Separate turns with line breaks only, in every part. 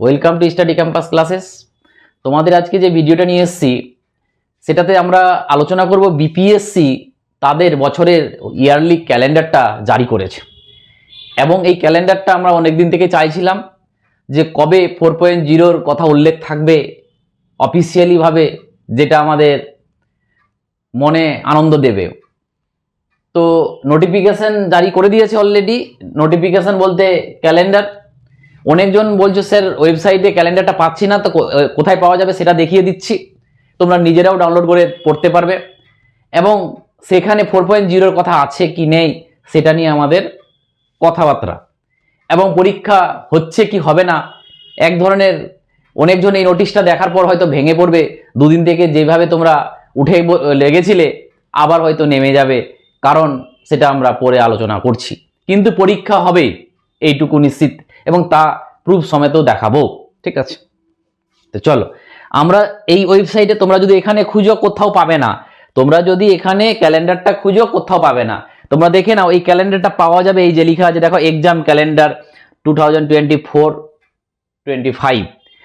Welcome to study campus classes তোমাদের আজকে যে ভিডিওটা নিয়ে এসেছি, সেটাতে আমরা আলোচনা করব বিপিএসসি তাদের বছরের ইয়ারলি ক্যালেন্ডারটা জারি করেছে। এবং এই ক্যালেন্ডারটা আমরা অনেক দিন থেকে চাইছিলাম যে কবে ফোর পয়েন্ট জিরোর কথা উল্লেখ থাকবে অফিসিয়ালিভাবে যেটা আমাদের মনে আনন্দ দেবে। তো নোটিফিকেশন জারি করে দিয়েছে অলরেডি নোটিফিকেশন বলতে ক্যালেন্ডার অনেকজন বলছো, স্যার, ওয়েবসাইটে ক্যালেন্ডারটা পাচ্ছি না, তো কোথায় পাওয়া যাবে সেটা দেখিয়ে দিচ্ছি। তোমরা নিজেরাও ডাউনলোড করে পড়তে পারবে। এবং সেখানে ফোর পয়েন্ট জিরোর কথা আছে কি নেই, সেটা নিয়ে আমাদের কথাবার্তা। এবং পরীক্ষা হচ্ছে কি হবে না, এক ধরনের অনেকজন এই নোটিশটা দেখার পর হয়তো ভেঙে পড়বে। দুদিন থেকে যেভাবে তোমরা উঠে লেগেছিলে, আবার হয়তো নেমে যাবে, কারণ সেটা আমরা পরে আলোচনা করছি। কিন্তু পরীক্ষা হবে এইটুকু নিশ্চিত। এবং তা প্রুফ সমেতও দেখাবো, ঠিক আছে? তো চলো, আমরা এই ওয়েবসাইটে তোমরা যদি এখানে খুঁজো, কোথাও পাবে না। তোমরা যদি এখানে ক্যালেন্ডারটা খুঁজো, কোথাও পাবে না। তোমরা দেখে নাও, এই ক্যালেন্ডারটা পাওয়া যাবে, এই যে লেখা আছে, দেখো exam calendar two thousand twenty four twenty five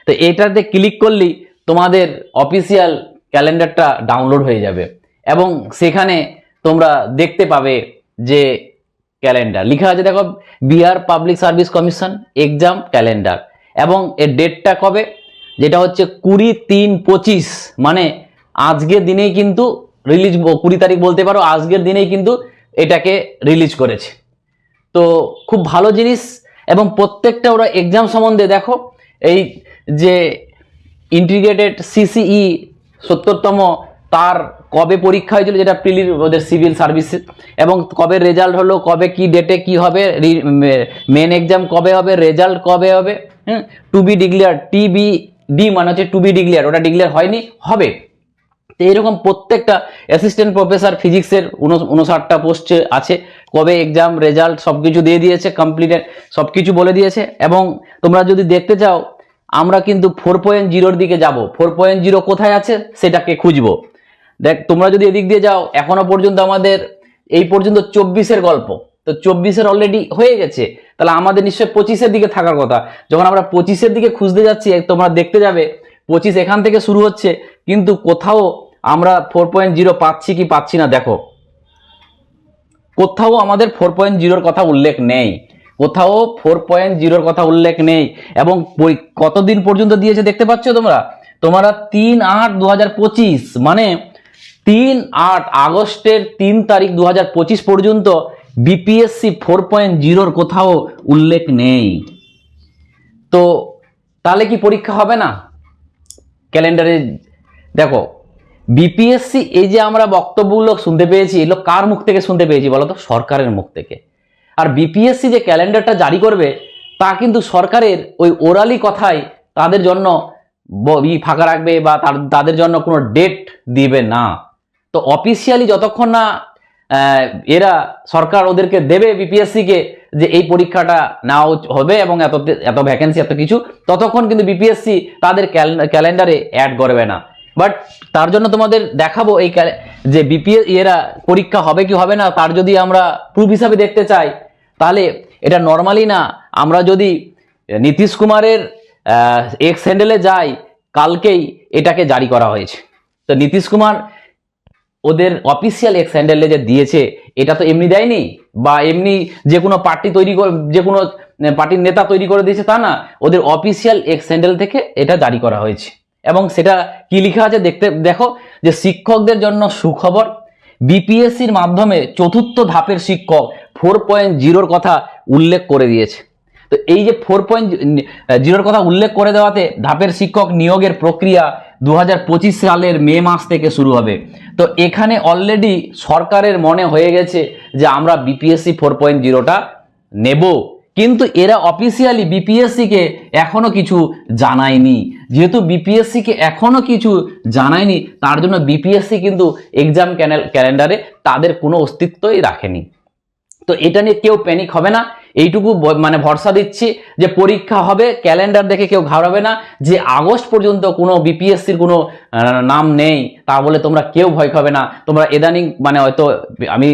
তো এটাতে ক্লিক করলেই তোমাদের অফিসিয়াল ক্যালেন্ডারটা ডাউনলোড হয়ে যাবে। এবং সেখানে তোমরা দেখতে পাবে যে ক্যালেন্ডার। লেখা আছে, দেখো, Bihar Public Service Commission, exam, calendar. এবং এর ডেটটা কবে? যেটা হচ্ছে কুড়ি তিন পঁচিশ। মানে আজকের দিনেই কিন্তু রিলিজ কুড়ি তারিখ বলতে পারো, আজকের দিনেই কিন্তু এটাকে রিলিজ করেছে। তো খুব ভালো জিনিস। এবং প্রত্যেকটা ওরা এক্সাম সম্বন্ধে দেখো, এই যে ইন্টিগ্রেটেড সিসিই সত্তরতম তার কবে পরীক্ষা হয়েছিল যেটা প্রিলির ওদের সিভিল সার্ভিস? এবং কবে রেজাল্ট হলো, কবে কি ডেটে কি হবে মেন এক্সাম কবে হবে, রেজাল্ট কবে হবে, হুম? To be declare T B D মানে হচ্ছে টু বি ডিক্লেয়ার ওটা ডিক্লেয়ার হয়নি, হবে। তো এরকম প্রত্যেকটা অ্যাসিস্ট্যান্ট প্রফেসর ফিজিক্সের উনষাটটা পোস্টে আছে, কবে এক্সাম রেজাল্ট সব কিছু দিয়ে দিয়েছে কমপ্লিটেড সব কিছু বলে দিয়েছে, এবং তোমরা যদি দেখতে চাও, আমরা কিন্তু ফোর পয়েন্ট জিরোর দিকে যাব। ফোর পয়েন্ট জিরো কোথায় আছে, সেটাকে খুঁজবো। দেখ, তোমরা যদি এদিক দিয়ে যাও, এখনও পর্যন্ত আমাদের এই পর্যন্ত চব্বিশের গল্প। তো চব্বিশের অলরেডি হয়ে গেছে। তাহলে আমাদের নিশ্চয়ই পঁচিশের দিকে থাকার কথা। যখন আমরা পঁচিশের দিকে খুঁজতে যাচ্ছি তোমরা দেখতে যাবে, পঁচিশ এখান থেকে শুরু হচ্ছে, কিন্তু কোথাও আমরা ফোর পয়েন্ট জিরো পাচ্ছি কি পাচ্ছি না, দেখো। কোথাও আমাদের ফোর পয়েন্ট জিরোর কথা উল্লেখ নেই। কোথাও ফোর পয়েন্ট জিরোর কথা উল্লেখ নেই। এবং কতদিন পর্যন্ত দিয়েছে দেখতে পাচ্ছ তোমরা? তোমরা তিন আট দু মানে তিন আট আগস্টের তিন তারিখ দু পঁচিশ পর্যন্ত বিপিএসসি ফোর পয়েন্ট জিরোর কোথাও উল্লেখ নেই। তো তাহলে কি পরীক্ষা হবে না? ক্যালেন্ডারে দেখো বিপিএসসি এই যে আমরা বক্তব্যগুলো শুনতে পেয়েছি, এগুলো কার মুখ থেকে শুনতে পেয়েছি বলো তো? সরকারের মুখ থেকে। আর বিপিএসসি যে ক্যালেন্ডারটা জারি করবে, তা কিন্তু সরকারের ওই ওরালি কথাই তাদের জন্য ফাঁকা রাখবে বা তাদের জন্য কোনো ডেট দিবে না। তো অফিসিয়ালি যতক্ষণ না এরা সরকার ওদেরকে দেবে বিপিএসসিকে যে এই পরীক্ষাটা নেওয়া হবে এবং এত এত ভ্যাকেন্সি এত কিছু, ততক্ষণ কিন্তু বিপিএসসি তাদের ক্যালেন্ডারে অ্যাড করবে না। বাট তার জন্য তোমাদের দেখাবো এই যে বিপিএস এরা পরীক্ষা হবে কি হবে না, তার যদি আমরা প্রুফ হিসাবে দেখতে চাই, তাহলে এটা নর্মালি না, আমরা যদি নীতিশ কুমারের এক্স হ্যান্ডেলে যাই, কালকেই এটাকে জারি করা হয়েছে। তো নীতিশ কুমার ওদের অফিসিয়াল এক্স হ্যান্ডেলে যে দিয়েছে, এটা তো এমনি দেয়নি? বা এমনি যে কোনো পার্টি তৈরি করে, যে কোনো পার্টির নেতা তৈরি করে দিয়েছে তা না, ওদের অফিসিয়াল এক্স হ্যান্ডেল থেকে এটা জারি করা হয়েছে। এবং সেটা কি লেখা আছে দেখতে, দেখো, যে শিক্ষকদের জন্য সুখবর বিপিএসসির মাধ্যমে চতুর্থ ধাপের শিক্ষক ফোর পয়েন্ট জিরোর কথা উল্লেখ করে দিয়েছে। তো এই যে ফোর পয়েন্ট জিরোর কথা উল্লেখ করে দেওয়াতে ধাপের শিক্ষক নিয়োগের প্রক্রিয়া দু হাজার পঁচিশ সালের মে মাস থেকে শুরু হবে। তো এখানে অলরেডি সরকারের মনে হয়ে গেছে যে আমরা বিপিএসসি ফোর পয়েন্ট জিরোটা নেব। কিন্তু এরা অফিসিয়ালি বিপিএসসিকে এখনও কিছু জানায়নি। যেহেতু বিপিএসসিকে এখনও কিছু জানায়নি, তার জন্য বিপিএসসি কিন্তু এক্সাম ক্যালেন্ডারে তাদের কোনো অস্তিত্বই রাখেনি। তো এটা নিয়ে কেউ প্যানিক হবে না। এইটুকু মানে ভরসা দিচ্ছি যে পরীক্ষা হবে, ক্যালেন্ডার দেখে কেউ ঘাবড়াবে না, যে আগস্ট পর্যন্ত কোনো বিপিএসসির কোনো নাম নেই, তা বলে তোমরা কেউ ভয় খাবে না। তোমরা এদানিং মানে হয়তো আমি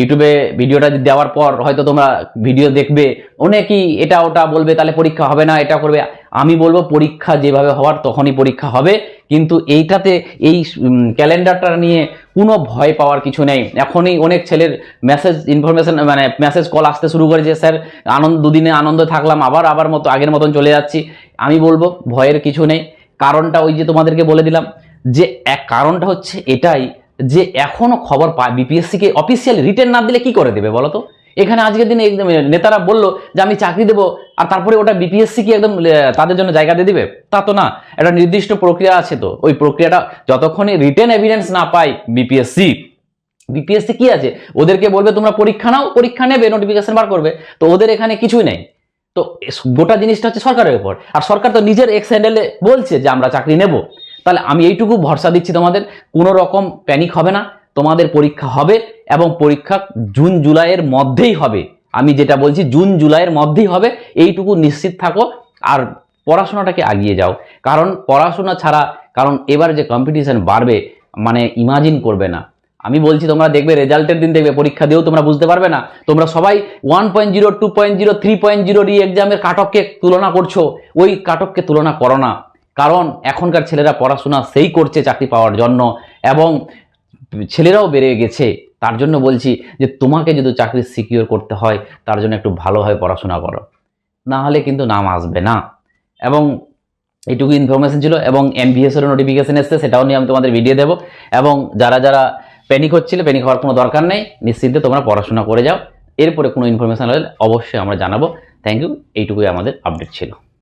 ইউটিউবে ভিডিওটা দেওয়ার পর হয়তো তোমরা ভিডিও দেখবে, অনেকেই এটা ওটা বলবে, তাহলে পরীক্ষা হবে না, এটা করবে। আমি বলব পরীক্ষা যেভাবে হওয়ার তখনই পরীক্ষা হবে, কিন্তু এইটাতে এই ক্যালেন্ডারটা নিয়ে কোনো ভয় পাওয়ার কিছু নেই। এখনই অনেক ছেলের মেসেজ ইনফরমেশন মানে মেসেজ কল আসতে শুরু করেছে, স্যার, আনন্দ, দুদিনে আনন্দ থাকলাম, আবার আবার মতো, আগের মতন চলে যাচ্ছি। আমি বলব ভয়ের কিছু নেই। কারণটা ওই যে তোমাদেরকে বলে দিলাম, যে এক কারণটা হচ্ছে এটাই, যে এখনও খবর পায় বিপিএসসিকে অফিসিয়াল রিটেন না দিলে কি করে দেবে বলো তো? এখানে আজকের দিনে একদম নেতারা বলল যে আমি চাকরি দেবো, আর তারপরে ওটা বিপিএসসি কি একদম তাদের জন্য জায়গা দিয়ে দিবে? তা তো না, একটা নির্দিষ্ট প্রক্রিয়া আছে তো। ওই প্রক্রিয়াটা যতক্ষণে রিটেন এভিডেন্স না পায় বিপিএসসি বিপিএসসি কি আছে? ওদেরকে বলবে, তোমরা পরীক্ষা নাও, পরীক্ষা নেবে নোটিফিকেশন বার করবে। তো ওদের এখানে কিছুই নেই। তো গোটা জিনিসটা হচ্ছে সরকারের উপর। আর সরকার তো নিজের এক্স হ্যান্ডেলে বলছে যে আমরা চাকরি নেব। তাহলে আমি এইটুকু ভরসা দিচ্ছি তোমাদের, কোনো রকম প্যানিক হবে না। তোমাদের পরীক্ষা হবে এবং পরীক্ষা জুন জুলাইয়ের মধ্যেই হবে। আমি যেটা বলছি, জুন জুলাইয়ের মধ্যেই হবে। এইটুকু নিশ্চিত থাকো আর পড়াশোনাটাকে আগিয়ে যাও। কারণ পড়াশোনা ছাড়া, কারণ এবার যে কম্পিটিশান বাড়বে মানে ইমাজিন করবে না। আমি বলছি, তোমরা দেখবে রেজাল্টের দিন দেখবে, পরীক্ষা দিয়েও তোমরা বুঝতে পারবে না। তোমরা সবাই one point zero two point zero three point zero রি এক্সামের কাটককে তুলনা করছ। ওই কাটককে তুলনা করো না। কারণ এখনকার ছেলেরা পড়াশোনা সেই করছে চাকরি পাওয়ার জন্য। এবং ছেলেরাও বেড়ে গেছে, তার জন্য বলছি যে তোমাকে যদি চাকরি সিকিওর করতে হয়, তার জন্য একটু ভালোভাবে পড়াশোনা করো। না হলে কিন্তু নাম আসবে না। এবং এইটুকু ইনফরমেশন ছিল এবং এমভিএস এর নোটিফিকেশন এসছে, সেটাও নিয়ে আমি তোমাদের ভিডিও দেবো। এবং যারা যারা প্যানিক হচ্ছিল প্যানিক হওয়ার কোনো দরকার নেই, নিশ্চিন্তে তোমরা পড়াশোনা করে যাও। এরপরে কোনো ইনফরমেশন হলে অবশ্যই আমরা জানাব। থ্যাংক ইউ এইটুকুই আমাদের আপডেট ছিল।